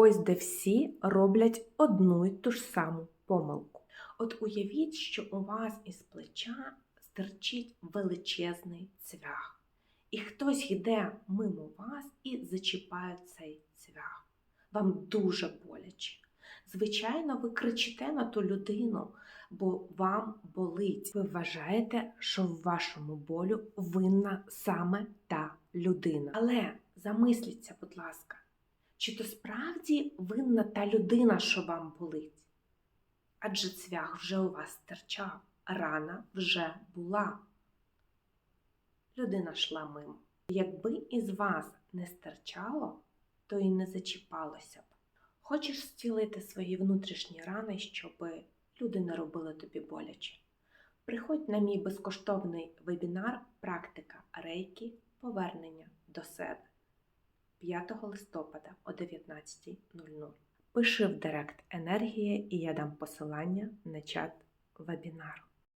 Ось де всі роблять одну й ту ж саму помилку. От уявіть, що у вас із плеча стирчить величезний цвях, і хтось йде мимо вас і зачіпає цей цвях. Вам дуже боляче. Звичайно, ви кричите на ту людину, бо вам болить. Ви вважаєте, що в вашому болю винна саме та людина. Але замисліться, будь ласка, чи то справді винна та людина, що вам болить? Адже цвях вже у вас стирчав, рана вже була. Людина йшла мимо. Якби із вас не стирчало, то і не зачіпалося б. Хочеш зцілити свої внутрішні рани, щоб люди не робили тобі боляче? Приходь на мій безкоштовний вебінар Практика рейки повернення до себе 5 листопада о 19.00. Пиши в Директ Енергія і я дам посилання на чат вебінару.